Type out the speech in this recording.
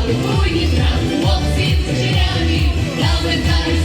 Галибуні, хлопці, кучеряві, Галикарі.